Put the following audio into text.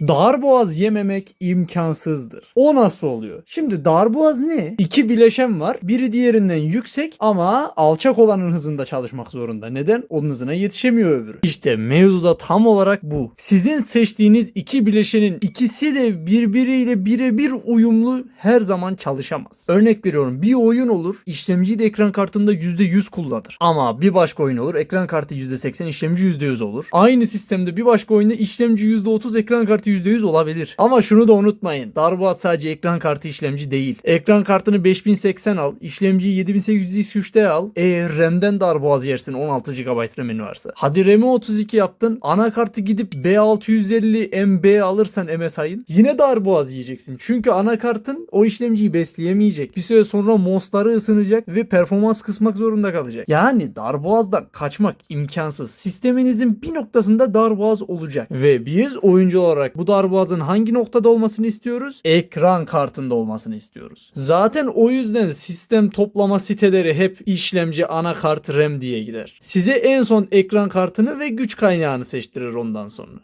Darboğaz yememek imkansızdır. O nasıl oluyor? Şimdi darboğaz ne? İki bileşen var. Biri diğerinden yüksek ama alçak olanın hızında çalışmak zorunda. Neden? Onun hızına yetişemiyor öbürü. İşte mevzu da tam olarak bu. Sizin seçtiğiniz iki bileşenin ikisi de birbiriyle birebir uyumlu her zaman çalışamaz. Örnek veriyorum bir oyun olur işlemciyi de ekran kartında %100 kullanır. Ama bir başka oyun olur ekran kartı %80 işlemci %100 olur. Aynı sistemde bir başka oyunda işlemci %30 ekran kartı %100 olabilir. Ama şunu da unutmayın. Darboğaz sadece ekran kartı işlemci değil. Ekran kartını 5080 al, işlemciyi 7800X3'te al. E RAM'den darboğaz yersin 16 GB RAM'in varsa. Hadi RAM'i 32 yaptın. Anakartı gidip B650 MB alırsan MSI'ın yine darboğaz yiyeceksin. Çünkü anakartın o işlemciyi besleyemeyecek. Bir süre sonra MOS'ları ısınacak ve performans kısmak zorunda kalacak. Yani darboğazdan kaçmak imkansız. Sisteminizin bir noktasında darboğaz olacak. Ve biz oyuncu olarak bu darboğazın hangi noktada olmasını istiyoruz? Ekran kartında olmasını istiyoruz. Zaten o yüzden sistem toplama siteleri hep işlemci, anakart, RAM diye gider. Size en son ekran kartını ve güç kaynağını seçtirir ondan sonra.